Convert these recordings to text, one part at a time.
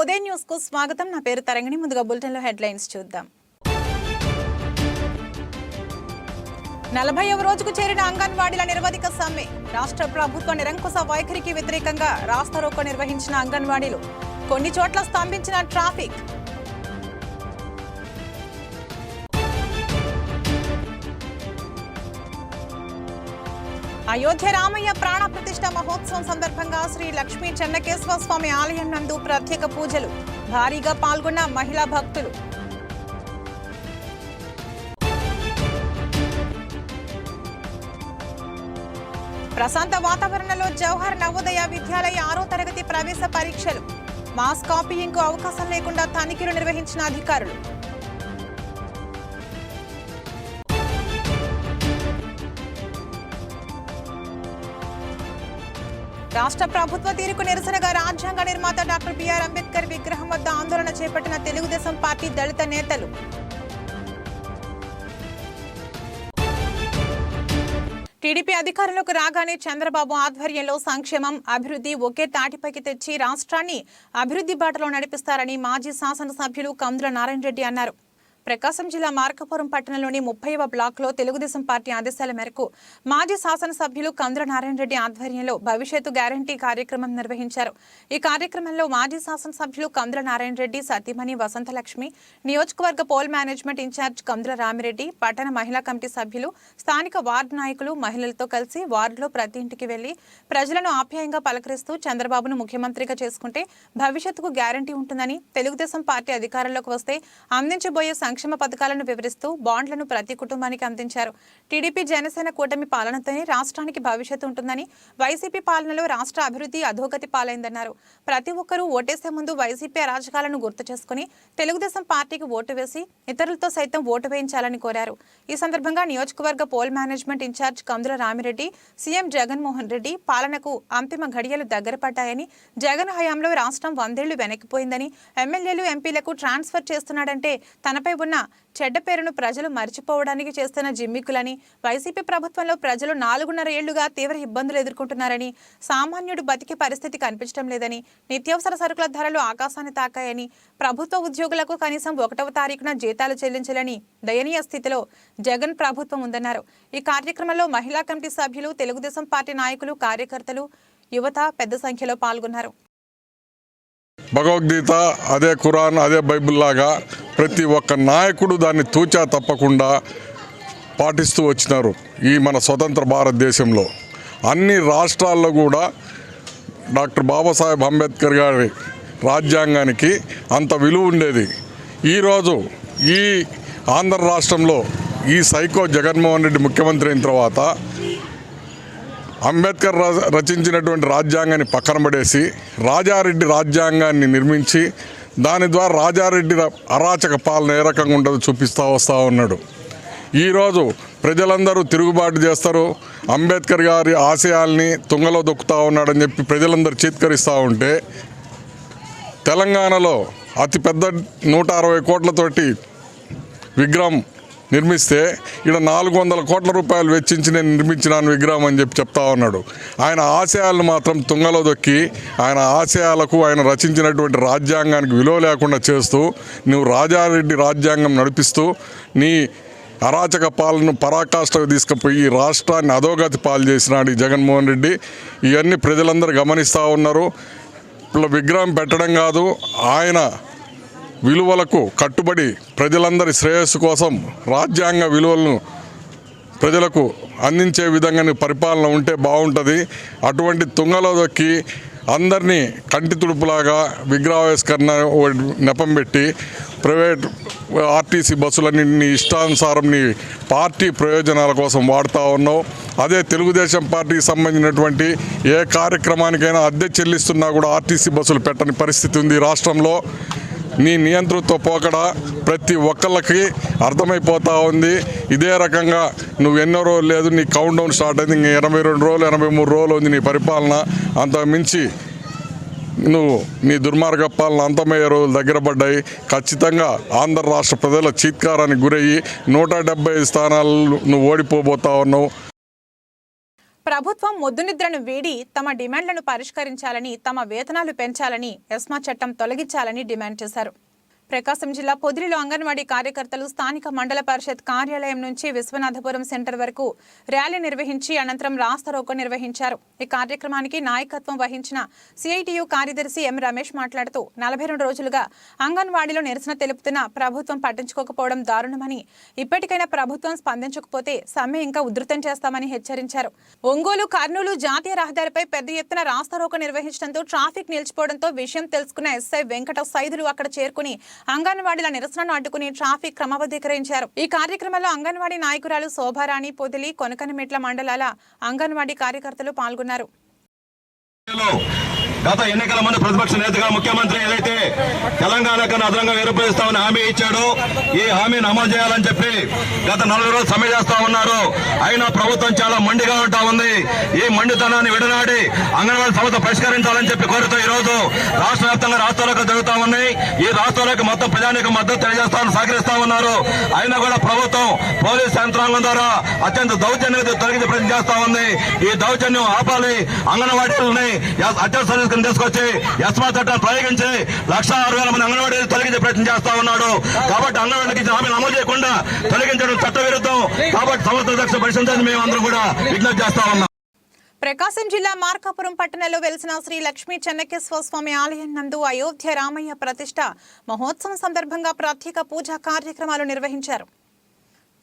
ఉదయం న్యూస్కు స్వాగతం. నా పేరు తరంగిణి. ముందుగా బులెటిన్లో హెడ్లైన్స్ చూద్దాం. నలభైవ రోజుకు చేరిన అంగన్వాడీల నిరవధిక సమ్మె. రాష్ట్ర ప్రభుత్వ నిరంకుశ వైఖరికి వ్యతిరేకంగా రాస్తారోకో నిర్వహించిన అంగన్వాడీలు. కొన్ని చోట్ల స్తంభించిన ట్రాఫిక్ అయోధ్య రామయ్య ప్రాణ ప్రతిష్ట మహోత్సవం సందర్భంగా శ్రీ లక్ష్మీ చెన్నకేశ్వర స్వామి ఆలయం నందు ప్రత్యేక పూజలు. భారీగా పాల్గొన్న మహిళా భక్తులు. ప్రశాంత వాతావరణంలో జవహర్ నవోదయ విద్యాలయ ఆరో తరగతి ప్రవేశ పరీక్షలు. మాస్ కాపీయింగ్కు అవకాశం లేకుండా తనిఖీలు నిర్వహించిన అధికారులు. రాష్ట్ర ప్రభుత్వ తీరుకు నిరసనగా రాజ్యాంగ నిర్మాత డాక్టర్ బిఆర్ అంబేద్కర్ విగ్రహం వద్ద ఆందోళన చేపట్టిన తెలుగుదేశం పార్టీ దళిత నేతలు. టీడీపీ అధికారంలోకి రాగానే చంద్రబాబు ఆధ్వర్యంలో సంక్షేమం అభివృద్ధి ఒకే తాటిపైకి తెచ్చి రాష్ట్రాన్ని అభివృద్ధి బాటలో నడిపిస్తారని మాజీ శాసనసభ్యులు కందుల నారాయణ రెడ్డి అన్నారు. ప్రకాశం జిల్లా మార్కపురం పట్టణంలోని ముప్పైవ బ్లాక్లో తెలుగుదేశం పార్టీ ఆదేశాల మేరకు మాజీ శాసనసభ్యులు కందుల నారాయణ రెడ్డి ఆధ్వర్యంలో భవిష్యత్తు గ్యారంటీ కార్యక్రమం నిర్వహించారు. ఈ కార్యక్రమంలో మాజీ శాసనసభ్యులు కందుల నారాయణ రెడ్డి సతీమణి వసంతలక్ష్మి నియోజకవర్గ poll management incharge Kandula Ramireddy పట్టణ మహిళా కమిటీ సభ్యులు స్థానిక వార్డు నాయకులు మహిళలతో కలిసి వార్డులో ప్రతి ఇంటికి వెళ్ళి ప్రజలను ఆప్యాయంగా పలకరిస్తూ చంద్రబాబును ముఖ్యమంత్రిగా చేసుకుంటే భవిష్యత్తుకు గ్యారంటీ ఉంటుందని తెలుగుదేశం పార్టీ అధికారంలోకి వస్తే అందించబోయే సంక్షేమ పథకాలను వివరిస్తూ బాండ్లను ప్రతి కుటుంబానికి అందించారు. టీడీపీ జనసేన కూటమి పాలనతోనే రాష్ట్రానికి భవిష్యత్తు ఉంటుందని వైసీపీ పాలనలో రాష్ట్ర అభివృద్ధి అధోగతి పాలైందన్నారు. ప్రతి ఒక్కరూ ఓటేసే ముందు వైసీపీ అరాజకాలను గుర్తు చేసుకుని తెలుగుదేశం పార్టీకి ఓటు వేసి ఇతరులతో సైతం ఓటు వేయించాలని కోరారు. ఈ సందర్భంగా నియోజకవర్గ poll management incharge Kandula Ramireddy CM Jaganmohan Reddy పాలనకు అంతిమ ఘడియలు దగ్గర పడ్డాయని జగన్ హయాంలో రాష్ట్రం వందేళ్ళు వెనక్కిపోయిందని ఎమ్మెల్యేలు ఎంపీలకు ట్రాన్స్ఫర్ చేస్తున్నాడంటే తనపై ఉన్న చెడ్డ పేరును ప్రజలు మర్చిపోవడానికి చేస్తున్న జిమ్మిక్కులని వైసీపీ ప్రభుత్వంలో ప్రజలు నాలుగున్నర ఏళ్ళుగా తీవ్ర ఇబ్బందులు ఎదుర్కొంటున్నారని సామాన్యుడు బతికే పరిస్థితి కనిపించడం లేదని నిత్యావసర సరుకుల ధరలు ఆకాశాన్ని తాకాయని ప్రభుత్వ ఉద్యోగులకు కనీసం ఒకటవ తారీఖున జీతాలు చెల్లించాలని దయనీయ స్థితిలో జగన్ ప్రభుత్వం ఉందన్నారు. ఈ కార్యక్రమంలో మహిళా కమిటీ సభ్యులు తెలుగుదేశం పార్టీ నాయకులు కార్యకర్తలు యువత పెద్ద సంఖ్యలో పాల్గొన్నారు. భగవద్గీత అదే ఖురాన్ అదే బైబిల్ లాగా ప్రతి ఒక్క నాయకుడు దాన్ని తూచా తప్పకుండా పాటిస్తూ వచ్చినారు ఈ మన స్వతంత్ర భారతదేశంలో. అన్ని రాష్ట్రాల్లో కూడా డాక్టర్ బాబాసాహెబ్ అంబేద్కర్ గారి రాజ్యాంగానికి అంత విలువ ఉండేది. ఈరోజు ఈ ఆంధ్ర రాష్ట్రంలో ఈ సైకో జగన్మోహన్ రెడ్డి ముఖ్యమంత్రి అయిన తర్వాత అంబేద్కర్ ర- రచించినటువంటి రాజ్యాంగాన్ని పక్కన పడేసి రాజారెడ్డి రాజ్యాంగాన్ని నిర్మించి దాని ద్వారా రాజారెడ్డి అరాచక పాలన ఏ రకంగా ఉంటుందో చూపిస్తూ వస్తూ ఉన్నాడు. ఈరోజు ప్రజలందరూ తిరుగుబాటు చేస్తారు. అంబేద్కర్ గారి ఆశయాల్ని తుంగలో దొక్కుతూ ఉన్నాడని చెప్పి ప్రజలందరూ చీత్కరిస్తూ ఉంటే తెలంగాణలో అతిపెద్ద నూట అరవై కోట్లతోటి విగ్రహం నిర్మిస్తే ఇక్కడ నాలుగు వందల కోట్ల రూపాయలు వెచ్చించి నేను నిర్మించినాను విగ్రహం అని చెప్పి చెప్తా ఉన్నాడు. ఆయన ఆశయాలను మాత్రం తుంగలో దొక్కి ఆయన ఆశయాలకు ఆయన రచించినటువంటి రాజ్యాంగానికి విలువ లేకుండా చేస్తూ నువ్వు రాజారెడ్డి రాజ్యాంగం నడిపిస్తూ నీ అరాచక పాలన పరాకాష్ఠకు తీసుకుపోయి రాష్ట్రాన్ని అధోగతి పాలు చేసినాడు ఈ జగన్మోహన్ రెడ్డి. ఇవన్నీ ప్రజలందరూ గమనిస్తూ ఉన్నారు. ఇప్పుడు విగ్రహం పెట్టడం కాదు ఆయన విలువలకు కట్టుబడి ప్రజలందరి శ్రేయస్సు కోసం రాజ్యాంగ విలువలను ప్రజలకు అందించే విధంగా పరిపాలన ఉంటే బాగుంటుంది. అటువంటి తుంగలో దొక్కి అందరినీ కంటి తుడుపులాగా విగ్రహావిష్కరణ నెపం పెట్టి ప్రైవేట్ ఆర్టీసీ బస్సులన్నింటినీ ఇష్టానుసారం నీ పార్టీ ప్రయోజనాల కోసం వాడుతూ ఉన్నావు. అదే తెలుగుదేశం పార్టీకి సంబంధించినటువంటి ఏ కార్యక్రమానికైనా అద్దె చెల్లిస్తున్నా కూడా ఆర్టీసీ బస్సులు పెట్టని పరిస్థితి ఉంది రాష్ట్రంలో. నీ నియంతృత్వ పోకడ ప్రతి ఒక్కళ్ళకి అర్థమైపోతా ఉంది. ఇదే రకంగా నువ్వు ఎన్నో రోజులు లేదు నీ కౌంట్ డౌన్ స్టార్ట్ అయింది ఇంక ఎనభై రెండు రోజులు ఎనభై మూడు రోజులు ఉంది నీ పరిపాలన. అంత మించి నువ్వు నీ దుర్మార్గ పాలన అంతమయ్యే రోజులు దగ్గర పడ్డాయి. ఖచ్చితంగా ఆంధ్ర రాష్ట్ర ప్రజల చీత్కారానికి గురయ్యి నూట డెబ్బై స్థానాలు నువ్వు ఓడిపోబోతా ఉన్నావు. ప్రభుత్వం ముద్దునిద్రను వీడి తమ డిమాండ్లను పరిష్కరించాలని తమ వేతనాలు పెంచాలని ఎస్మా చట్టం తొలగించాలని డిమాండ్ చేశారు. ప్రకాశం జిల్లా పొదిలిలో అంగన్వాడీ కార్యకర్తలు స్థానిక మండల పరిషత్ కార్యాలయం నుంచి విశ్వనాథపురం సెంటర్ వరకు ర్యాలీ నిర్వహించి అనంతరం రాస్తారోకో నిర్వహించారు. ఈ కార్యక్రమానికి నాయకత్వం వహించిన సిఐటియు కార్యదర్శి ఎం రమేష్ మాట్లాడుతూ నలభై రెండు రోజులుగా అంగన్వాడీలో నిరసన తెలుపుతున్న ప్రభుత్వం పట్టించుకోకపోవడం దారుణమని ఇప్పటికైనా ప్రభుత్వం స్పందించకపోతే సమ్మె ఇంకా ఉధృతం చేస్తామని హెచ్చరించారు. ఒంగోలు కర్నూలు జాతీయ రహదారిపై పెద్ద ఎత్తున రాస్తారోకో నిర్వహించడంతో ట్రాఫిక్ నిలిచిపోవడంతో విషయం తెలుసుకున్న ఎస్ఐ వెంకట సైదులు అక్కడ చేరుకుని అంగన్వాడీల నిరసనను అడ్డుకుని ట్రాఫిక్ క్రమబద్ధీకరించారు ఈ కార్యక్రమంలో అంగన్వాడీ నాయకురాలు శోభారాణి పొదిలి కొనకనమెట్ల మండలాల అంగన్వాడీ కార్యకర్తలు పాల్గొన్నారు. గత ఎన్నికల ముందు ప్రతిపక్ష నేతగా ముఖ్యమంత్రి ఏదైతే తెలంగాణ కన్నా అదనంగా వేరుపరుస్తామని హామీ ఇచ్చాడో ఈ హామీని అమలు చేయాలని చెప్పి గత నలభై రోజులు సమ్మె చేస్తా ఉన్నారు. అయినా ప్రభుత్వం చాలా మండిగా ఉంటా ఉంది. ఈ మండితనాన్ని విడనాడి అంగన్వాడీ సమస్య పరిష్కరించాలని చెప్పి కోరుతూ ఈ రోజు రాష్ట్ర వ్యాప్తంగా రాష్ట్రాలకు జరుగుతా ఉన్నాయి ఈ రాష్ట్రాలకు మొత్తం ప్రజానికి మద్దతు తెలియజేస్తామని సహకరిస్తా ఉన్నారు. అయినా కూడా ప్రభుత్వం పోలీస్ యంత్రాంగం ద్వారా అత్యంత దౌర్జన్యం తొలగించే ప్రయత్నం చేస్తా ఉంది. ఈ దౌర్జన్యం ఆపాలి. అంగన్వాడీలని అత్యవసర కింద తీసుకొచ్చి ఎస్మా చట్టాన్ని ప్రయోగించి లక్ష ఆరు వేల మంది అంగన్వాడీలు తొలగించే ప్రయత్నం చేస్తా ఉన్నాడు. కాబట్టి అంగన్వాడీకి హామీలు అమలు చేయకుండా తొలగించడం చట్ట విరుద్ధం కాబట్టి సమర్థ దక్ష పరిశీలించాలని మేము అందరూ కూడా విజ్ఞప్తి చేస్తా ఉన్నాం. ప్రకాశం జిల్లా మార్కాపురం పట్టణంలో వెలిసిన శ్రీ లక్ష్మీ చెన్నకేశ్వర స్వామి ఆలయం నందు అయోధ్య రామయ్య ప్రతిష్ట మహోత్సవం సందర్భంగా ప్రత్యేక పూజా కార్యక్రమాలు నిర్వహించారు.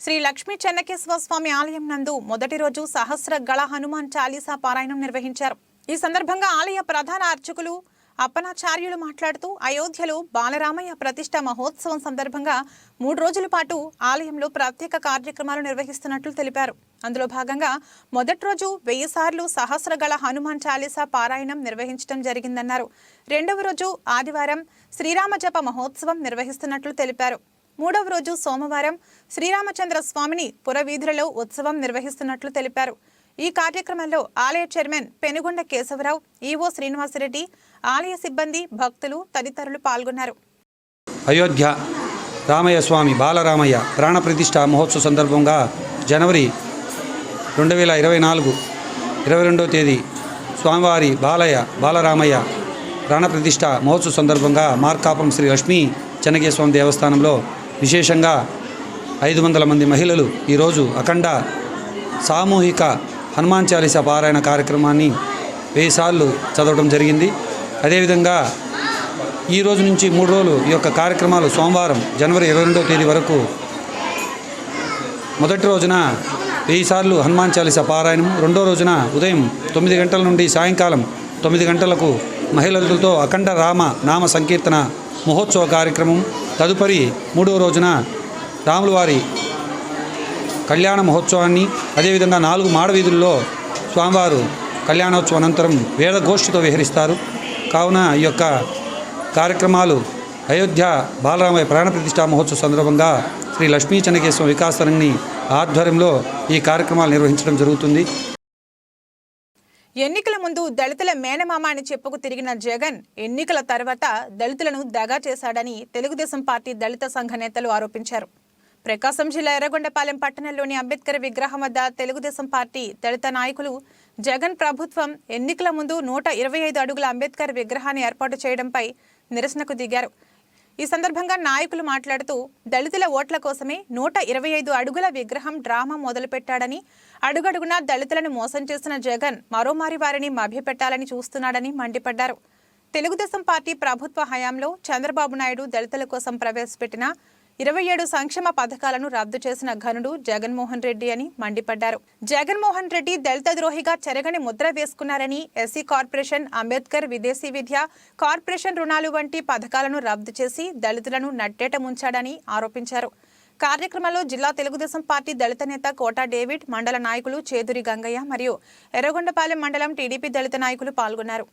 శ్రీ లక్ష్మీ చెన్నకేశ్వర స్వామి ఆలయం నందు మొదటి రోజు సహస్ర గళ హనుమాన్ చాలీసా పారాయణం నిర్వహించారు. ఈ సందర్భంగా ఆలయ ప్రధాన అర్చకులు అప్పనాచార్యులు మాట్లాడుతూ అయోధ్యలో బాలరామయ్య ప్రతిష్ట మహోత్సవం సందర్భంగా మూడు రోజుల పాటు ఆలయంలో ప్రత్యేక కార్యక్రమాలు నిర్వహిస్తున్నట్లు తెలిపారు. అందులో భాగంగా మొదటి రోజు వెయ్యి సార్లు సహస్రగళ హనుమాన్ చాలీసా పారాయణం నిర్వహించడం జరిగిందన్నారు. రెండవ రోజు ఆదివారం శ్రీరామ జప మహోత్సవం నిర్వహిస్తున్నట్లు తెలిపారు. మూడవ రోజు సోమవారం శ్రీరామచంద్ర స్వామిని పురవీధులలో ఉత్సవం నిర్వహిస్తున్నట్లు తెలిపారు. ఈ కార్యక్రమంలో ఆలయ చైర్మన్ పెనుగొండ కేశవరావు ఈవో శ్రీనివాసరెడ్డి ఆలయ సిబ్బంది భక్తులు తదితరులు పాల్గొన్నారు. అయోధ్య రామయ్య స్వామి బాలరామయ్య ప్రాణప్రతిష్ఠ మహోత్సవ సందర్భంగా జనవరి రెండు వేల ఇరవై నాలుగు ఇరవై రెండవ తేదీ స్వామివారి బాలయ్య బాలరామయ్య ప్రాణప్రతిష్ఠ మహోత్సవ సందర్భంగా మార్కాపురం శ్రీ లక్ష్మీ చెన్నకేశ్వరం దేవస్థానంలో విశేషంగా ఐదు వందల మంది మహిళలు ఈరోజు అఖండ సామూహిక హనుమాన్ చాలీసా పారాయణ కార్యక్రమాన్ని వెయ్యి సార్లు చదవడం జరిగింది. అదేవిధంగా ఈ రోజు నుంచి మూడు రోజులు ఈ యొక్క కార్యక్రమాలు సోమవారం జనవరి ఇరవై రెండవ తేదీ వరకు మొదటి రోజున వెయ్యి సార్లు హనుమాన్ చాలీసా పారాయణం రెండో రోజున ఉదయం తొమ్మిది గంటల నుండి సాయంకాలం తొమ్మిది గంటలకు మహిళలతో అఖండ రామ నామ సంకీర్తన మహోత్సవ కార్యక్రమం తదుపరి మూడో రోజున రాములవారి కళ్యాణ మహోత్సవాన్ని అదేవిధంగా నాలుగు మాడవీధుల్లో స్వామివారు కళ్యాణోత్సవం అనంతరం వేదగోష్ఠితో విహరిస్తారు. కావున ఈ యొక్క కార్యక్రమాలు అయోధ్య బాలరామయ్య ప్రాణప్రతిష్ఠా మహోత్సవ సందర్భంగా శ్రీ లక్ష్మీ చెన్నకేశ్వర వికాసరణి ఆధ్వర్యంలో ఈ కార్యక్రమాలు నిర్వహించడం జరుగుతుంది. ఎన్నికల ముందు దళితుల మేనమామ అని చెప్పుకు తిరిగిన జగన్ ఎన్నికల తర్వాత దళితులను దగా చేశాడని తెలుగుదేశం పార్టీ దళిత సంఘ నేతలు ఆరోపించారు. ప్రకాశం జిల్లా ఎర్రగొండపాలెం పట్టణంలోని అంబేద్కర్ విగ్రహం వద్ద తెలుగుదేశం పార్టీ దళిత నాయకులు జగన్ ప్రభుత్వం ఎన్నికల ముందు నూట ఇరవై ఐదు అడుగుల అంబేద్కర్ విగ్రహాన్ని ఏర్పాటు చేయడంపై నిరసనకు దిగారు. ఈ సందర్భంగా నాయకులు మాట్లాడుతూ దళితుల ఓట్ల కోసమే నూట ఇరవై ఐదు అడుగుల విగ్రహం డ్రామా మొదలుపెట్టాడని అడుగడుగునా దళితులను మోసం చేసిన జగన్ మరోమారి వారిని మభ్యపెట్టాలని చూస్తున్నాడని మండిపడ్డారు. తెలుగుదేశం పార్టీ ప్రభుత్వ హయాంలో చంద్రబాబు నాయుడు దళితుల కోసం ప్రవేశపెట్టిన ఇరవై ఏడు సంక్షేమ పథకాలను రద్దు చేసిన ఘనుడు జగన్మోహన్ రెడ్డి అని మండిపడ్డారు. జగన్మోహన్ రెడ్డి దళిత ద్రోహిగా చెరగని ముద్ర వేసుకున్నారని ఎస్సీ కార్పొరేషన్ అంబేద్కర్ విదేశీ విద్య కార్పొరేషన్ రుణాలు వంటి పథకాలను రద్దు చేసి దళితులను నట్టేట ముంచాడని ఆరోపించారు. కార్యక్రమంలో జిల్లా తెలుగుదేశం పార్టీ దళిత నేత కోటా డేవిడ్ మండల నాయకులు చేదురి గంగయ్య మరియు ఎర్రగొండపాలెం మండలం టీడీపీ దళిత నాయకులు పాల్గొన్నారు.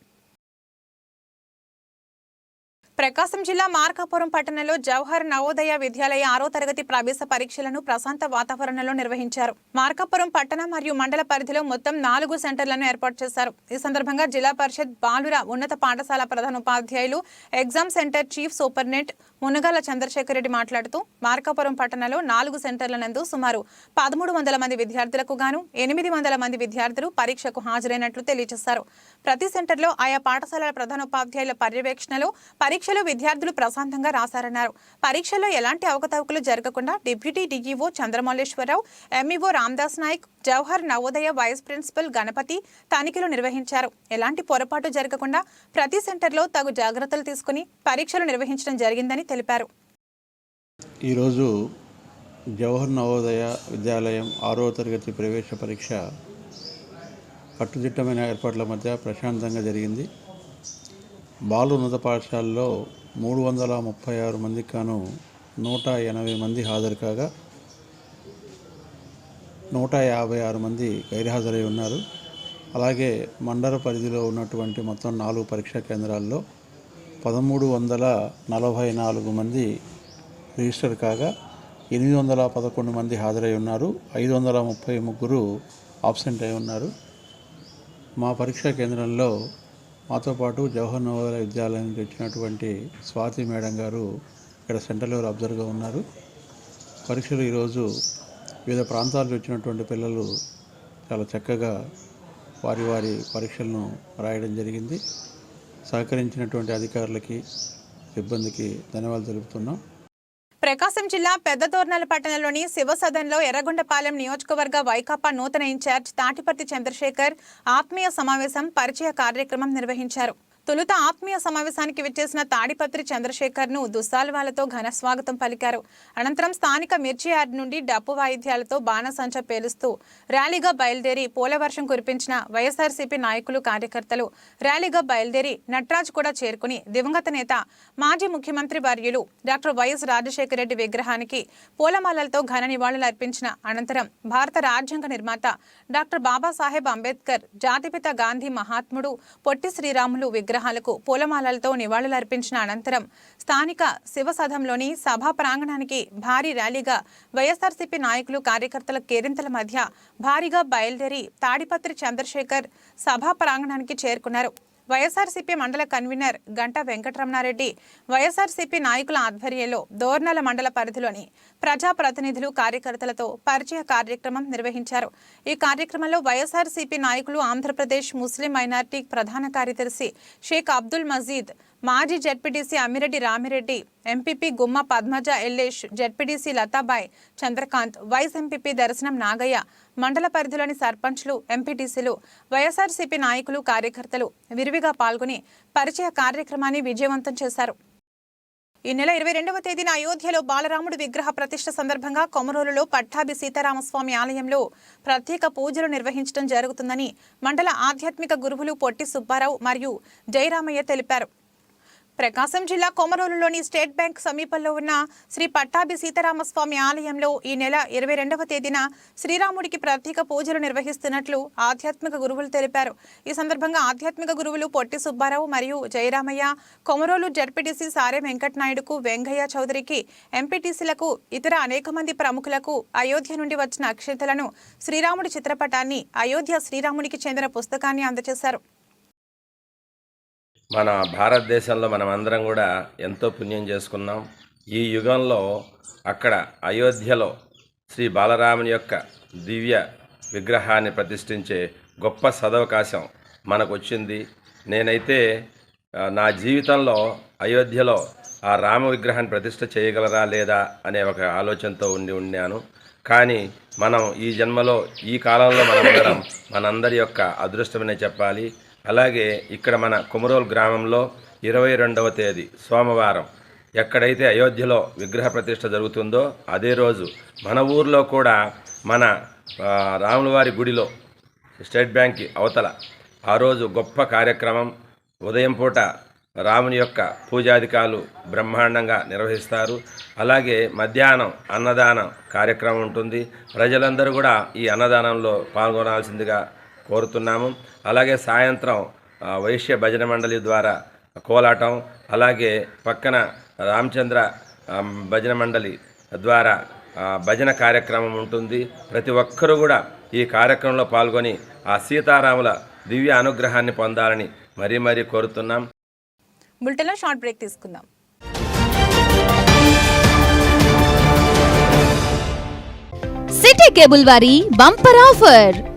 ప్రకాశం జిల్లా మార్కాపురం పట్టణంలో జవహర్ నవోదయ విద్యాలయ ఆరో తరగతి ప్రవేశ పరీక్షలను ప్రశాంత వాతావరణంలో నిర్వహించారు. మార్కాపురం పట్టణ మరియు మండల పరిధిలో మొత్తం నాలుగు సెంటర్లను ఏర్పాటు చేశారు. ఈ సందర్భంగా జిల్లా పరిషత్ బాలుర ఉన్నత పాఠశాల ప్రధాన ఉపాధ్యాయులు exam centre chief superintendent Munagala Chandrasekhar Reddy మాట్లాడుతూ మార్కాపురం పట్టణంలో నాలుగు సెంటర్ల నందు సుమారు పదమూడు వందల మంది విద్యార్థులకు గాను ఎనిమిది వందల మంది విద్యార్థులు పరీక్షకు హాజరైనట్లు తెలియజేశారు. ప్రతి సెంటర్లో ఆయా పాఠశాలల ప్రధానోపాధ్యాయుల పర్యవేక్షణలో పరీక్షలు విద్యార్థులు ప్రశాంతంగా రాశారన్నారు. పరీక్షల్లో ఎలాంటి అవకతవకలు జరగకుండా deputy DEO Chandramouleswararao MEO Ramdas Nayak Jawahar Navodaya vice principal Ganapathi తనిఖీలు నిర్వహించారు. ఎలాంటి పొరపాటు జరగకుండా ప్రతి సెంటర్లో తగు జాగ్రత్తలు తీసుకుని పరీక్షలు నిర్వహించడం జరిగిందని తెలిపారు. ఈరోజు జవహర్ నవోదయ విద్యాలయం ఆరో తరగతి ప్రవేశ పరీక్ష కట్టుదిట్టమైన ఏర్పాట్ల మధ్య ప్రశాంతంగా జరిగింది. బాలు ఉన్నత పాఠశాలలో మూడు వందల ముప్పై ఆరు మందికి కాను నూట ఎనభై మంది హాజరు కాగా నూట యాభై ఆరు మంది గైర్హాజరై ఉన్నారు. అలాగే మండల పరిధిలో ఉన్నటువంటి మొత్తం నాలుగు పరీక్షా కేంద్రాల్లో పదమూడు వందల నలభై నాలుగు మంది రిజిస్టర్ కాగా ఎనిమిది వందల పదకొండు మంది హాజరై ఉన్నారు. ఐదు వందల ముప్పై ముగ్గురు ఆబ్సెంట్ అయి ఉన్నారు. మా పరీక్షా కేంద్రంలో మాతో పాటు జవహర్ నవోదయ విద్యాలయం నుంచి వచ్చినటువంటి స్వాతి మేడం గారు ఇక్కడ సెంట్రల్ అబ్జర్వ్గా ఉన్నారు. పరీక్షలు ఈరోజు వివిధ ప్రాంతాల వచ్చినటువంటి పిల్లలు చాలా చక్కగా వారి వారి పరీక్షలను రాయడం జరిగింది. సహకరించినటువంటి అధికారులకి సిబ్బందికి ధన్యవాదాలు తెలుపుతున్నాం. ప్రకాశం జిల్లా పెద్దదోర్నాల పట్టణంలోని శివసదన్లో ఎర్రగొండపాలెం నియోజకవర్గ వైకాపా నూతన ఇన్ఛార్జ్ తాటిపర్తి చంద్రశేఖర్ ఆత్మీయ సమావేశం పరిచయ కార్యక్రమం నిర్వహించారు. తొలుత ఆత్మీయ సమావేశానికి విచ్చేసిన తాడిపత్రి చంద్రశేఖర్ను దుస్సాలువాలతో ఘన స్వాగతం పలికారు. అనంతరం స్థానిక మిర్చి యార్డ్ నుండి డప్పు వాయిద్యాలతో బాణసంచ పేలుస్తూ ర్యాలీగా బయలుదేరి పోలవర్షం కురిపించిన వైఎస్ఆర్సీపీ నాయకులు కార్యకర్తలు ర్యాలీగా బయలుదేరి నట్రాజ్ కూడా చేరుకుని దివంగత నేత మాజీ ముఖ్యమంత్రి వర్యులు డాక్టర్ వైఎస్ రాజశేఖర రెడ్డి విగ్రహానికి పూలమాలలతో ఘన నివాళులు అర్పించిన అనంతరం భారత రాజ్యాంగ నిర్మాత డాక్టర్ బాబాసాహెబ్ అంబేద్కర్ జాతిపిత గాంధీ మహాత్ముడు పొట్టి శ్రీరాములు విగ్రహాలకు పూలమాలలతో నివాళులర్పించిన అనంతరం స్థానిక శివసదంలోని సభా ప్రాంగణానికి భారీ ర్యాలీగా వైఎస్ఆర్సీపీ నాయకులు కార్యకర్తల కేరింతల మధ్య భారీగా బయలుదేరి తాడిపత్రి చంద్రశేఖర్ సభా ప్రాంగణానికి చేరుకున్నారు. వైఎస్ఆర్సీపీ మండల కన్వీనర్ గంట వెంకటరమణారెడ్డి వైఎస్ఆర్సీపీ నాయకుల ఆధ్వర్యంలో దోర్నల మండల పరిధిలోని ప్రజాప్రతినిధులు కార్యకర్తలతో పరిచయ కార్యక్రమం నిర్వహించారు. ఈ కార్యక్రమంలో వైఎస్ఆర్సీపీ నాయకులు ఆంధ్రప్రదేశ్ ముస్లిం మైనార్టీ ప్రధాన కార్యదర్శి షేక్ అబ్దుల్ మజీద్ మాజీ ZPTC Amireddy Ramireddy MPP Gumma Padmaja Ellesh ZPTC Latabai Chandrakant vice MPP Darshanam Nagaiah మండల పరిధిలోని సర్పంచ్లు ఎంపీటీసీలు వైఎస్ఆర్సీపీ నాయకులు కార్యకర్తలు విరివిగా పాల్గొని పరిచయ కార్యక్రమాన్ని విజయవంతం చేశారు. ఈ నెల ఇరవై రెండవ తేదీన అయోధ్యలో బాలరాముడు విగ్రహ ప్రతిష్ట సందర్భంగా కొమరోలులో పట్టాభి సీతారామస్వామి ఆలయంలో ప్రత్యేక పూజలు నిర్వహించడం జరుగుతుందని మండల ఆధ్యాత్మిక గురువులు పొట్టి సుబ్బారావు మరియు జయరామయ్య తెలిపారు. ప్రకాశం జిల్లా కొమరోలులోని స్టేట్ బ్యాంక్ సమీపంలో ఉన్న శ్రీ పట్టాభి సీతారామస్వామి ఆలయంలో ఈ నెల ఇరవై రెండవ తేదీన శ్రీరాముడికి ప్రత్యేక పూజలు నిర్వహిస్తున్నట్లు ఆధ్యాత్మిక గురువులు తెలిపారు. ఈ సందర్భంగా ఆధ్యాత్మిక గురువులు పొట్టి సుబ్బారావు మరియు జయరామయ్య కొమరోలు జడ్పీటీసీ సారే వెంకటనాయుడుకు వెంగయ్య చౌదరికి ఎంపీటీసీలకు ఇతర అనేక మంది ప్రముఖులకు అయోధ్య నుండి వచ్చిన అక్షంతలను శ్రీరాముడి చిత్రపటాన్ని అయోధ్య శ్రీరాముడికి చెందిన పుస్తకాన్ని అందజేశారు. మన భారతదేశంలో మనం అందరం కూడా ఎంతో పుణ్యం చేసుకున్నాం. ఈ యుగంలో అక్కడ అయోధ్యలో శ్రీ బాలరాముని యొక్క దివ్య విగ్రహాన్ని ప్రతిష్ఠించే గొప్ప సదవకాశం మనకు వచ్చింది నేనైతే నా జీవితంలో అయోధ్యలో ఆ రామ విగ్రహాన్ని ప్రతిష్ఠ చేయగలరా లేదా అనే ఒక ఆలోచనతో ఉండి ఉన్నాను. కానీ మనం ఈ జన్మలో ఈ కాలంలో మనందరం మనందరి యొక్క అదృష్టమనే చెప్పాలి. అలాగే ఇక్కడ మన కుమరోల్ గ్రామంలో ఇరవై రెండవ తేదీ సోమవారం ఎక్కడైతే అయోధ్యలో విగ్రహ ప్రతిష్ట జరుగుతుందో అదే రోజు మన ఊర్లో కూడా మన రాములవారి గుడిలో స్టేట్ బ్యాంక్కి అవతల ఆ రోజు గొప్ప కార్యక్రమం. ఉదయం పూట రాముని యొక్క పూజాధికారులు బ్రహ్మాండంగా నిర్వహిస్తారు. అలాగే మధ్యాహ్నం అన్నదానం కార్యక్రమం ఉంటుంది. ప్రజలందరూ కూడా ఈ అన్నదానంలో పాల్గొనాల్సిందిగా కోరుతున్నాము. అలాగే సాయంత్రం వైశ్య భజన మండలి ద్వారా కోలాటం అలాగే పక్కన రామచంద్ర భజన మండలి ద్వారా భజన కార్యక్రమం ఉంటుంది. ప్రతి ఒక్కరూ కూడా ఈ కార్యక్రమంలో పాల్గొని ఆ సీతారాముల దివ్య అనుగ్రహాన్ని పొందాలని మరీ మరీ కోరుతున్నాం. బులెటిన్లో షార్ట్ బ్రేక్ తీసుకుందాం. సిటీ కేబుల్ వారి బంపర్ ఆఫర్.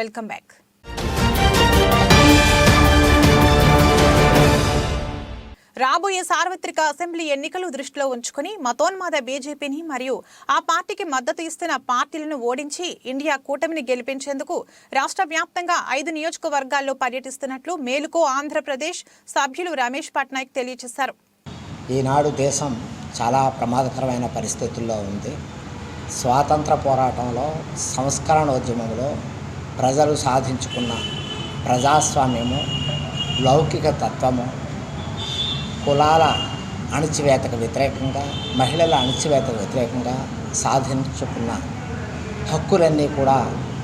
Welcome back. రాబోయే సార్వత్రిక అసెంబ్లీ ఎన్నికలు దృష్టిలో ఉంచుకుని మతోన్మాద బీజేపీని మరియు ఆ పార్టీకి మద్దతు ఇస్తున్న పార్టీలను ఓడించి ఇండియా కూటమిని గెలిపించేందుకు రాష్ట్ర వ్యాప్తంగా ఐదు నియోజకవర్గాల్లో పర్యటిస్తున్నట్లు మేలుకో ఆంధ్రప్రదేశ్ సభ్యులు రమేష్ పట్నాయక్ తెలియజేశారు. ఈనాడు దేశం చాలా ప్రమాదకరమైన పరిస్థితుల్లో ఉంది. స్వాతంత్ర పోరాటంలో సంస్కరణ ఉద్యమంలో ప్రజలు సాధించుకున్న ప్రజాస్వామ్యము లౌకిక తత్వము కులాల అణచివేతకు వ్యతిరేకంగా మహిళల అణచివేతకు వ్యతిరేకంగా సాధించుకున్న హక్కులన్నీ కూడా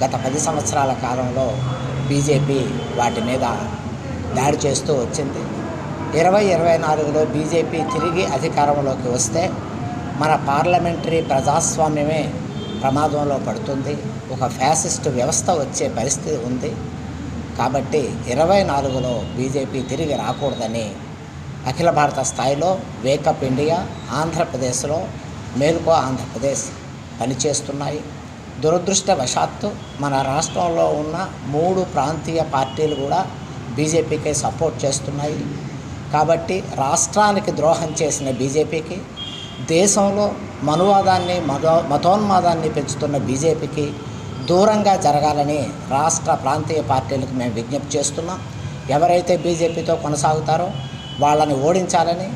గత పది సంవత్సరాల కాలంలో బీజేపీ వాటి మీద దాడి చేస్తూ వచ్చింది. ఇరవై ఇరవై నాలుగులో బీజేపీ తిరిగి అధికారంలోకి వస్తే మన పార్లమెంటరీ ప్రజాస్వామ్యమే ప్రమాదంలో పడుతుంది. ఒక ఫ్యాసిస్ట్ వ్యవస్థ వచ్చే పరిస్థితి ఉంది. కాబట్టి ఇరవై నాలుగులో బీజేపీ తిరిగి రాకూడదని అఖిల భారత స్థాయిలో వేకప్ ఇండియా ఆంధ్రప్రదేశ్లో మేలుకో ఆంధ్రప్రదేశ్ పనిచేస్తున్నాయి. దురదృష్టవశాత్తు మన రాష్ట్రంలో ఉన్న మూడు ప్రాంతీయ పార్టీలు కూడా బీజేపీకే సపోర్ట్ చేస్తున్నాయి. కాబట్టి రాష్ట్రానికి ద్రోహం చేసిన బీజేపీకి దేశంలో మనువాదాన్ని మదో మతోన్మాదాన్ని పెంచుతున్న బీజేపీకి దూరంగా జరగాలని రాష్ట్ర ప్రాంతీయ పార్టీలకు మేము విజ్ఞప్తి చేస్తున్నాం. ఎవరైతే బీజేపీతో కొనసాగుతారో వాళ్ళని ఓడించాలని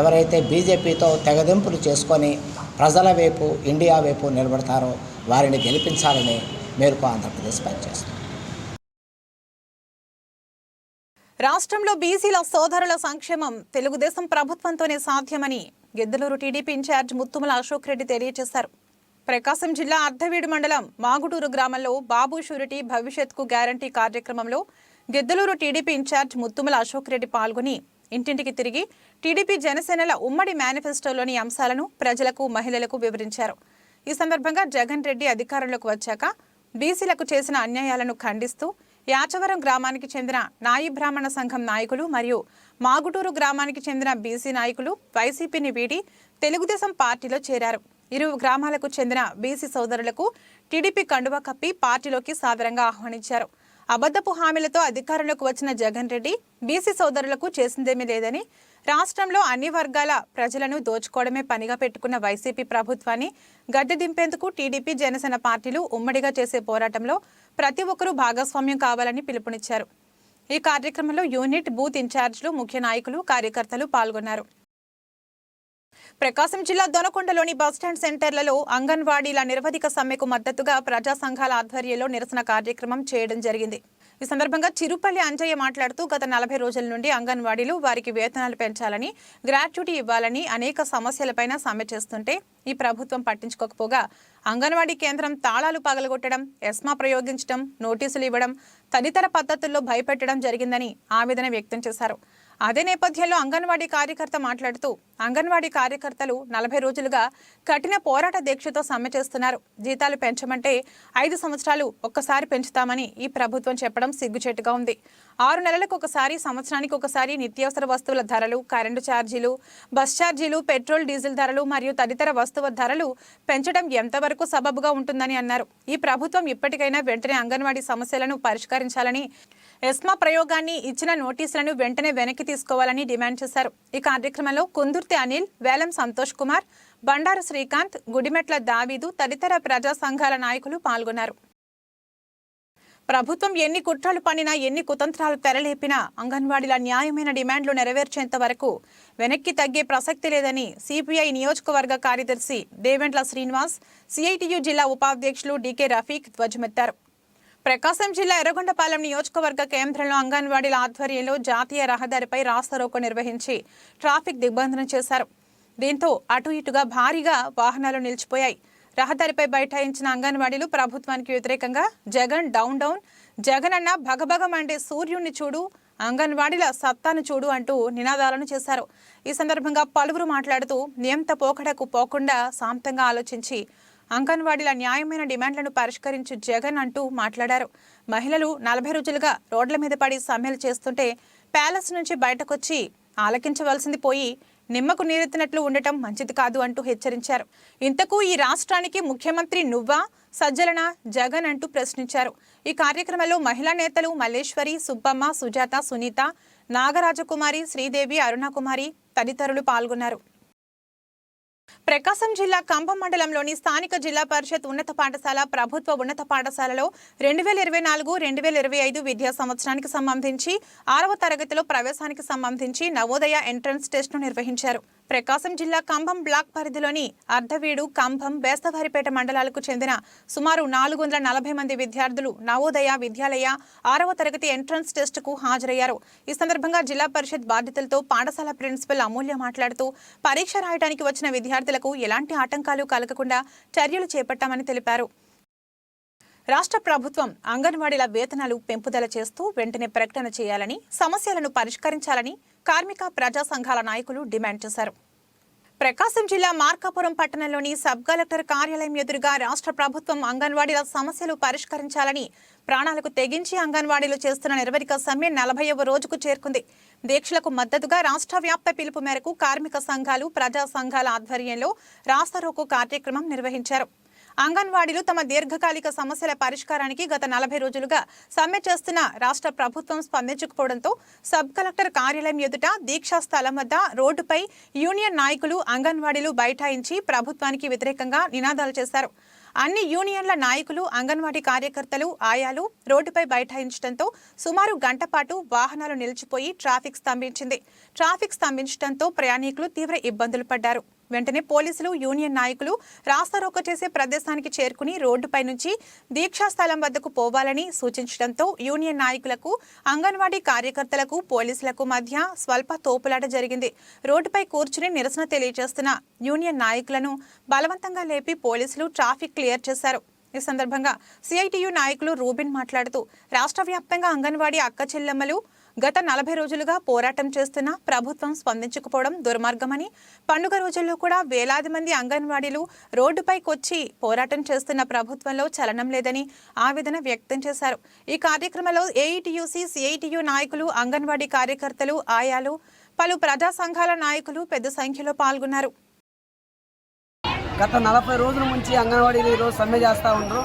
ఎవరైతే బీజేపీతో తెగదెంపులు చేసుకొని ప్రజల వైపు ఇండియా వైపు నిలబడతారో వారిని గెలిపించాలని మేరకు ఆంధ్రప్రదేశ్ పనిచేస్తుంది. రాష్ట్రంలో బీసీల సోదరుల సంక్షేమం తెలుగుదేశం ప్రభుత్వంతోనే సాధ్యమని గిద్దలూరు టీడీపీ ఇన్ఛార్జ్ ముత్తుమల అశోక్ రెడ్డి తెలియజేశారు. ప్రకాశం జిల్లా అర్ధవీడు మండలం మాగుటూరు గ్రామంలో బాబు షూరిటీ భవిష్యత్కు గ్యారంటీ కార్యక్రమంలో గిద్దలూరు టీడీపీ ఇన్ఛార్జ్ ముత్తుమల అశోక్ రెడ్డి పాల్గొని ఇంటింటికి తిరిగి టీడీపీ జనసేనల ఉమ్మడి మేనిఫెస్టోలోని అంశాలను ప్రజలకు మహిళలకు వివరించారు. ఈ సందర్భంగా జగన్ రెడ్డి అధికారంలోకి వచ్చాక బీసీలకు చేసిన అన్యాయాలను ఖండిస్తూ యాచవరం గ్రామానికి చెందిన నాయి బ్రాహ్మణ సంఘం నాయకులు మరియు మాగుటూరు గ్రామానికి చెందిన బీసీ నాయకులు వైసీపీని వీడి తెలుగుదేశం పార్టీలో చేరారు. ఇరు గ్రామాలకు చెందిన బీసీ సోదరులకు టీడీపీ కండువా కప్పి పార్టీలోకి సాదరంగా ఆహ్వానించారు. అబద్ధపు హామీలతో అధికారంలోకి వచ్చిన జగన్ రెడ్డి బీసీ సోదరులకు చేసిందేమీ లేదని రాష్ట్రంలో అన్ని వర్గాల ప్రజలను దోచుకోవడమే పనిగా పెట్టుకున్న వైసీపీ ప్రభుత్వాన్ని గద్దె దింపేందుకు టీడీపీ జనసేన పార్టీలు ఉమ్మడిగా చేసే పోరాటంలో ప్రతి ఒక్కరూ భాగస్వామ్యం కావాలని పిలుపునిచ్చారు. ఈ కార్యక్రమంలో యూనిట్ బూత్ ఇన్ఛార్జీలు ముఖ్య నాయకులు కార్యకర్తలు పాల్గొన్నారు. ప్రకాశం జిల్లా దొనకొండలోని బస్టాండ్ సెంటర్లలో అంగన్వాడీల నిరవధిక సమ్మెకు మద్దతుగా ప్రజా సంఘాల ఆధ్వర్యంలో నిరసన కార్యక్రమం చేయడం జరిగింది. ఈ సందర్భంగా చిరుపల్లి అంజయ్య మాట్లాడుతూ గత నలభై రోజుల నుండి అంగన్వాడీలు వారికి వేతనాలు పెంచాలని గ్రాట్యుటీ ఇవ్వాలని అనేక సమస్యలపైన సమ్మె చేస్తుంటే ఈ ప్రభుత్వం పట్టించుకోకపోగా అంగన్వాడీ కేంద్రం తాళాలు పగలగొట్టడం ఎస్మా ప్రయోగించడం నోటీసులు ఇవ్వడం తదితర పద్ధతుల్లో భయపెట్టడం జరిగిందని ఆవేదన వ్యక్తం చేశారు. అదే నేపథ్యంలో అంగన్వాడీ కార్యకర్త మాట్లాడుతూ అంగన్వాడీ కార్యకర్తలు నలభై రోజులుగా కఠిన పోరాట దీక్షతో సమ్మె చేస్తున్నారు. జీతాలు పెంచమంటే ఐదు సంవత్సరాలు ఒక్కసారి పెంచుతామని ఈ ప్రభుత్వం చెప్పడం సిగ్గుచేటుగా ఉంది. ఆరు నెలలకు ఒకసారి సంవత్సరానికి ఒకసారి నిత్యావసర వస్తువుల ధరలు కరెంటు ఛార్జీలు బస్ ఛార్జీలు పెట్రోల్ డీజిల్ ధరలు మరియు తదితర వస్తువు ధరలు పెంచడం ఎంతవరకు సబబుగా ఉంటుందని అన్నారు. ఈ ప్రభుత్వం ఇప్పటికైనా వెంటనే అంగన్వాడీ సమస్యలను పరిష్కరించాలని ఎస్మా ప్రయోగాన్ని ఇచ్చిన నోటీసులను వెంటనే వెనక్కి తీసుకోవాలని డిమాండ్ చేశారు. ఈ కార్యక్రమంలో కుందుర్తి అనిల్ వేలం సంతోష్ కుమార్ బండారు శ్రీకాంత్ గుడిమెట్ల దావీదు తదితర ప్రజా సంఘాల నాయకులు పాల్గొన్నారు. ప్రభుత్వం ఎన్ని కుట్రలు పనినా ఎన్ని కుతంత్రాలు తెరలేపినా అంగన్వాడీల న్యాయమైన డిమాండ్లు నెరవేర్చేంత వరకు వెనక్కి తగ్గే ప్రసక్తి లేదని సిపిఐ నియోజకవర్గ కార్యదర్శి దేవెండ్ల శ్రీనివాస్ సిఐటియు జిల్లా ఉపాధ్యక్షులు డీకే రఫీక్ ధ్వజమెత్తారు. ప్రకాశం జిల్లా ఎర్రగొండపాలెం నియోజకవర్గ కేంద్రంలో అంగన్వాడీల ఆధ్వర్యంలో జాతీయ రహదారిపై రాస్తారోకో నిర్వహించి ట్రాఫిక్ దిగ్బంధనం చేశారు. దీంతో అటు ఇటుగా భారీగా వాహనాలు నిలిచిపోయాయి. రహదారిపై బైఠాయించిన అంగన్వాడీలు ప్రభుత్వానికి వ్యతిరేకంగా జగన్ డౌన్ డౌన్. జగన్ అన్న భగభగమండే సూర్యుణ్ణి చూడు అంగన్వాడీల సత్తాను చూడు అంటూ నినాదాలను చేశారు. ఈ సందర్భంగా పలువురు మాట్లాడుతూ నియంత పోకడకు పోకుండా శాంతంగా ఆలోచించి అంగన్వాడీల న్యాయమైన డిమాండ్లను పరిష్కరించు జగన్ అంటూ మాట్లాడారు. మహిళలు నలభై రోజులుగా రోడ్ల మీద పడి సమ్మెలు చేస్తుంటే ప్యాలెస్ నుంచి బయటకొచ్చి ఆలకించవలసింది పోయి నిమ్మకు నీరెత్తినట్లు ఉండటం మంచిది కాదు అంటూ హెచ్చరించారు. ఇంతకు ఈ రాష్ట్రానికి ముఖ్యమంత్రి నువ్వా సజ్జలన జగన్ అంటూ ప్రశ్నించారు. ఈ కార్యక్రమంలో మహిళా నేతలు మల్లేశ్వరి సుబ్బమ్మ సుజాత సునీత నాగరాజకుమారి శ్రీదేవి అరుణకుమారి తదితరులు పాల్గొన్నారు. ప్రకాశం జిల్లా కంభం మండలంలోని స్థానిక జిల్లా పరిషత్ ఉన్నత పాఠశాల ప్రభుత్వ ఉన్నత పాఠశాలలో రెండు వేల ఇరవై నాలుగు రెండు వేల ఇరవై ఐదు విద్యా సంవత్సరానికి సంబంధించి ఆరవ తరగతిలో ప్రవేశానికి సంబంధించి నవోదయ ఎంట్రన్స్ టెస్ట్ను నిర్వహించారు. ప్రకాశం జిల్లా కంభం బ్లాక్ పరిధిలోని అర్ధవీడు కంభం బేస్తవారిపేట మండలాలకు చెందిన సుమారు నాలుగు వందల నలభై మంది విద్యార్థులు నవోదయ విద్యాలయ ఆరవ తరగతి ఎంట్రన్స్ టెస్టుకు హాజరయ్యారు. ఈ సందర్భంగా జిల్లా పరిషత్ బాధ్యతలతో పాఠశాల ప్రిన్సిపల్ అమూల్య మాట్లాడుతూ పరీక్ష రాయడానికి వచ్చిన విద్యార్థులకు ఎలాంటి ఆటంకాలు కలగకుండా చర్యలు చేపట్టామని తెలిపారు. రాష్ట్ర ప్రభుత్వం అంగన్వాడీల వేతనాలు పెంపుదల చేస్తూ వెంటనే ప్రకటన చేయాలని సమస్యలను పరిష్కరించాలని కార్మిక ప్రజా సంఘాల నాయకులు డిమాండ్ చేశారు. ప్రకాశం జిల్లా మార్కాపురం పట్టణంలోని సబ్ కలెక్టర్ కార్యాలయం ఎదురుగా రాష్ట్ర ప్రభుత్వం అంగన్వాడీల సమస్యలు పరిష్కరించాలని ప్రాణాలకు తెగించి అంగన్వాడీలు చేస్తున్న నిర్వరిక సమ్మె నలభైవ రోజుకు చేరుకుంది. దీక్షలకు మద్దతుగా రాష్ట్ర వ్యాప్త పిలుపు మేరకు కార్మిక సంఘాలు ప్రజా సంఘాల ఆధ్వర్యంలో రాస్తారోకో కార్యక్రమం నిర్వహించారు. అంగన్వాడీలు తమ దీర్ఘకాలిక సమస్యల పరిష్కారానికి గత నలభై రోజులుగా సమ్మె చేస్తున్న రాష్ట్ర ప్రభుత్వం స్పందించకపోవడంతో సబ్ కలెక్టర్ కార్యాలయం ఎదుట దీక్షా స్థలం వద్ద రోడ్డుపై యూనియన్ నాయకులు అంగన్వాడీలు బైఠాయించి ప్రభుత్వానికి వ్యతిరేకంగా నినాదాలు చేశారు. అన్ని యూనియన్ల నాయకులు అంగన్వాడీ కార్యకర్తలు ఆయాలు రోడ్డుపై బైఠాయించడంతో సుమారు గంట పాటు వాహనాలు నిలిచిపోయి ట్రాఫిక్ స్తంభించింది. ట్రాఫిక్ స్తంభించడంతో ప్రయాణికులు తీవ్ర ఇబ్బందులు పడ్డారు. వెంటనే పోలీసులు యూనియన్ నాయకులు రాస్తారోకో చేసే ప్రదేశానికి చేరుకుని రోడ్డుపై నుంచి దీక్షా స్థలం వద్దకు పోవాలని సూచించడంతో యూనియన్ నాయకులకు అంగన్వాడీ కార్యకర్తలకు పోలీసులకు మధ్య స్వల్ప తోపులాట జరిగింది. రోడ్డుపై కూర్చుని నిరసన తెలియజేస్తున్న యూనియన్ నాయకులను బలవంతంగా లేపి పోలీసులు ట్రాఫిక్ క్లియర్ చేశారు. ఈ సందర్భంగా సిఐటియు నాయకులు రూబిన్ మాట్లాడుతూ రాష్ట్ర వ్యాప్తంగా అంగన్వాడీ అక్క చెల్లెమ్మలు గత నలభై రోజులుగా పోరాటం చేస్తున్న ప్రభుత్వం స్పందించకపోవడం దుర్మార్గమని పండుగ రోజుల్లో కూడా వేలాది మంది అంగన్వాడీలు రోడ్డుపైకొచ్చి పోరాటం చేస్తున్న ప్రభుత్వంలో చలనం లేదని ఆవేదన వ్యక్తం చేశారు. ఈ కార్యక్రమంలో ఏఐటియుసి సిఐటియు నాయకులు అంగన్వాడీ కార్యకర్తలు ఆయాలు పలు ప్రజా సంఘాల నాయకులు పెద్ద సంఖ్యలో పాల్గొన్నారు. గత నలభై రోజుల నుంచి అంగన్వాడీలు ఈరోజు సమ్మె చేస్తూ ఉండరు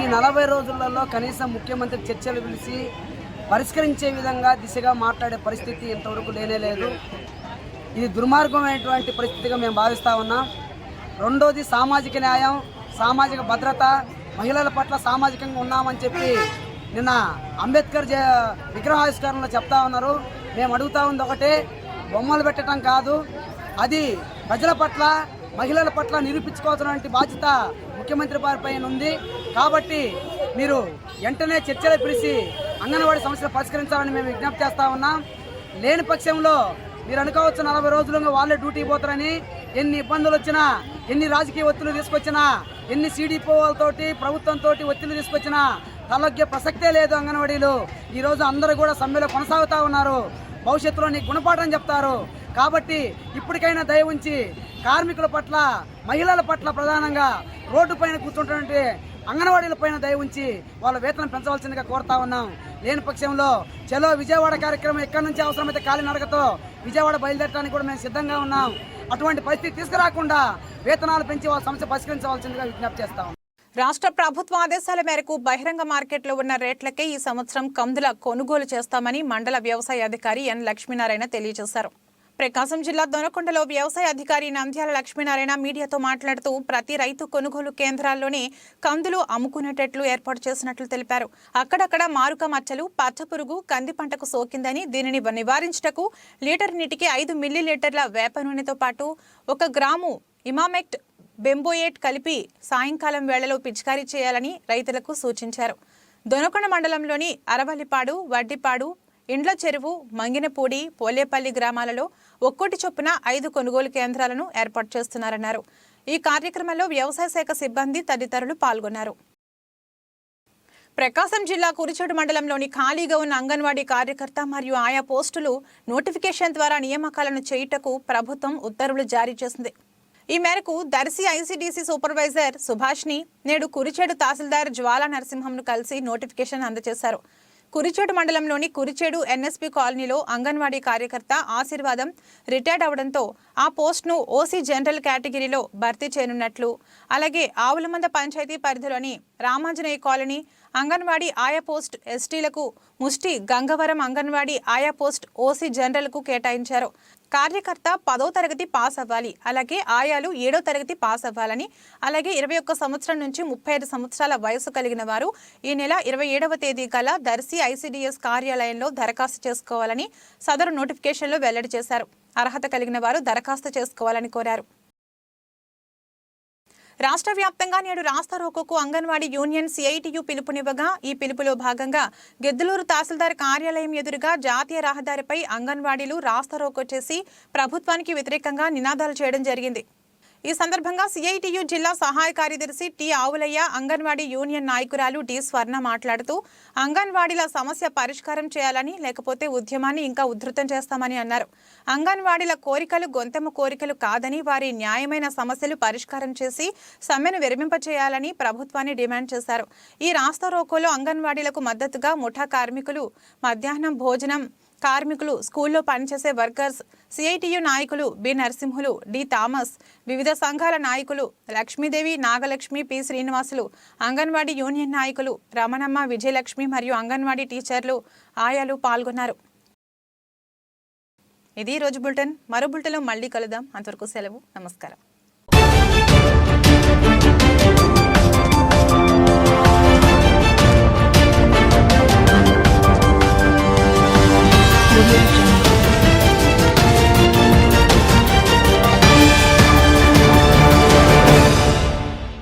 ఈ నలభై రోజులలో కనీసం ముఖ్యమంత్రి చర్చలు పిలిచి పరిష్కరించే విధంగా దిశగా మాట్లాడే పరిస్థితి ఇంతవరకు లేనే లేదు. ఇది దుర్మార్గమైనటువంటి పరిస్థితిగా మేము భావిస్తూ ఉన్నాం. రెండోది సామాజిక న్యాయం సామాజిక భద్రత మహిళల పట్ల సామాజికంగా ఉన్నామని చెప్పి నిన్న అంబేద్కర్ జ విగ్రహావిష్కరణలో చెప్తా ఉన్నారు. మేము అడుగుతా ఉంది ఒకటే బొమ్మలు పెట్టడం కాదు. అది ప్రజల పట్ల మహిళల పట్ల నిరూపించుకోవాల్సినటువంటి బాధ్యత ముఖ్యమంత్రి వారి పైన ఉంది. కాబట్టి మీరు వెంటనే చర్చలు పిలిచి అంగన్వాడీ సమస్యలు పరిష్కరించాలని మేము విజ్ఞప్తి చేస్తా ఉన్నాం. లేని పక్షంలో మీరు అనుకోవచ్చు నలభై రోజులుగా వాళ్ళే డ్యూటీ పోతారని ఎన్ని ఇబ్బందులు వచ్చినా ఎన్ని రాజకీయ ఒత్తిళ్ళు తీసుకొచ్చినా ఎన్ని సీడీపోలతోటి ప్రభుత్వంతో ఒత్తిళ్ళు తీసుకొచ్చినా తలొగ్గే ప్రసక్తే లేదు అంగన్వాడీలు. ఈరోజు అందరూ కూడా సమ్మెలో కొనసాగుతూ ఉన్నారు. భవిష్యత్తులో నీకు గుణపాఠం చెప్తారు. కాబట్టి ఇప్పటికైనా దయ ఉంచి కార్మికుల పట్ల మహిళల పట్ల ప్రధానంగా రోడ్డు పైన కూర్చుంటున్నటువంటి అంగన్వాడీల పైన దయ ఉంచి వాళ్ళ వేతనం పెంచవలసిందిగా కోరుతా ఉన్నాం. లేని పక్షంలో చలో విజయవాడ కార్యక్రమం ఎక్కడి నుంచి అవసరమైతే కాలినడకతో విజయవాడ బయలుదేరడానికి కూడా మేము సిద్ధంగా ఉన్నాం. అటువంటి పరిస్థితి తీసుకురాకుండా వేతనాలు పెంచి వాళ్ళ సమస్య పరిష్కరించవలసిందిగా విజ్ఞప్తి చేస్తాం రాష్ట్ర ప్రభుత్వ ఆదేశాల మేరకు బహిరంగ మార్కెట్లో ఉన్న రేట్లకే ఈ సంవత్సరం కందుల కొనుగోలు చేస్తామని మండల వ్యవసాయ అధికారి ఎన్ లక్ష్మీనారాయణ తెలియజేశారు. ప్రకాశం జిల్లా దొనకొండలో వ్యవసాయ అధికారి నంద్యాల లక్ష్మీనారాయణ మీడియాతో మాట్లాడుతూ ప్రతి రైతు కొనుగోలు కేంద్రాల్లోనే కందులు అమ్ముకునేటట్లు ఏర్పాటు చేసినట్లు తెలిపారు. అక్కడక్కడ మారుక మచ్చలు పచ్చపురుగు కంది పంటకు సోకిందని దీనిని నివారించుటకు లీటర్ నీటికి ఐదు మిల్లీ లీటర్ల వేప నూనెతో పాటు ఒక గ్రాము ఇమామెక్ట్ బెంబోయేట్ కలిపి సాయంకాలం వేళలో పిచికారీ చేయాలని రైతులకు సూచించారు. దొనకొండ మండలంలోని అరవల్లిపాడు వడ్డిపాడు ఇండ్ల చెరువు మంగినపూడి పోలేపల్లి గ్రామాలలో ఒక్కోటి చొప్పున ఐదు కొనుగోలు కేంద్రాలను ఏర్పాటు చేస్తున్నారన్నారు. ఈ కార్యక్రమంలో వ్యవసాయ శాఖ సిబ్బంది తదితరులు పాల్గొన్నారు. ప్రకాశం జిల్లా కురిచేడు మండలంలోని ఖాళీగా ఉన్న అంగన్వాడీ కార్యకర్త మరియు ఆయా పోస్టులు నోటిఫికేషన్ ద్వారా నియామకాలను చేయుటకు ప్రభుత్వం ఉత్తర్వులు జారీ చేసింది. ఈ మేరకు దర్శి ఐసీడీసీ సూపర్వైజర్ సుభాష్ని నేడు కురిచేడు తహసీల్దార్ జ్వాలా నరసింహంను కలిసి నోటిఫికేషన్ అందజేశారు. కురిచేడు మండలంలోని కురిచేడు ఎన్ఎస్పీ కాలనీలో అంగన్వాడీ కార్యకర్త ఆశీర్వాదం రిటైర్డ్ అవడంతో ఆ పోస్ట్ను ఓసీ జనరల్ కేటగిరీలో భర్తీ చేయనున్నట్లు అలాగే ఆవులమంద పంచాయతీ పరిధిలోని రామాంజనేయ కాలనీ అంగన్వాడీ ఆయా పోస్ట్ ఎస్టీలకు ముష్టి గంగవరం అంగన్వాడీ ఆయా పోస్ట్ ఓసీ జనరల్కు కేటాయించారు. కార్యకర్త పదో తరగతి పాస్ అవ్వాలి అలాగే ఆయాలు ఏడో తరగతి పాస్ అవ్వాలని అలాగే ఇరవై ఒక్క సంవత్సరం నుంచి ముప్పై ఐదు సంవత్సరాల వయసు కలిగిన వారు ఈ నెల ఇరవై ఏడవ తేదీ గల దర్శి ఐసీడీఎస్ కార్యాలయంలో దరఖాస్తు చేసుకోవాలని సదరు నోటిఫికేషన్లో వెల్లడి చేశారు. అర్హత కలిగిన వారు దరఖాస్తు చేసుకోవాలని కోరారు. రాష్ట్ర వ్యాప్తంగా నేడు రాస్తా రోకోకు అంగన్వాడీ యూనియన్ సిఐటియు పిలుపునివ్వగా ఈ పిలుపులో భాగంగా గిద్దలూరు తహసీల్దార్ కార్యాలయం ఎదురుగా జాతీయ రహదారిపై అంగన్వాడీలు రాస్తా రోకో చేసి ప్రభుత్వానికి వ్యతిరేకంగా నినాదాలు చేయడం జరిగింది. ఈ సందర్భంగా సిఐటియు జిల్లా సహాయ కార్యదర్శి టి ఆవులయ్య అంగన్వాడీ యూనియన్ నాయకురాలు డి స్వర్ణ మాట్లాడుతూ అంగన్వాడీల సమస్య పరిష్కారం చేయాలని లేకపోతే ఉద్యమాన్ని ఇంకా ఉధృతం చేస్తామని అన్నారు. అంగన్వాడీల కోరికలు గొంతెమ్మ కోరికలు కాదని వారి న్యాయమైన సమస్యలు పరిష్కారం చేసి సమ్మెను విరమింపచేయాలని ప్రభుత్వాన్ని డిమాండ్ చేశారు. ఈ రాస్తా రోకోలో అంగన్వాడీలకు మద్దతుగా ముఠా కార్మికులు మధ్యాహ్నం భోజనం కార్మికులు స్కూల్లో పనిచేసే వర్కర్స్ సిఐటియు నాయకులు బి. నరసింహులు డి. థామస్ వివిధ సంఘాల నాయకులు లక్ష్మీదేవి నాగలక్ష్మి పి. శ్రీనివాసులు అంగన్వాడీ యూనియన్ నాయకులు రమణమ్మ విజయలక్ష్మి మరియు అంగన్వాడీ టీచర్లు ఆయాలు పాల్గొన్నారు. ఇది రోజు బులెటిన్. మరో బులెటిన్లో మళ్ళీ కలుద్దాం. అంతవరకు సెలవు. నమస్కారం.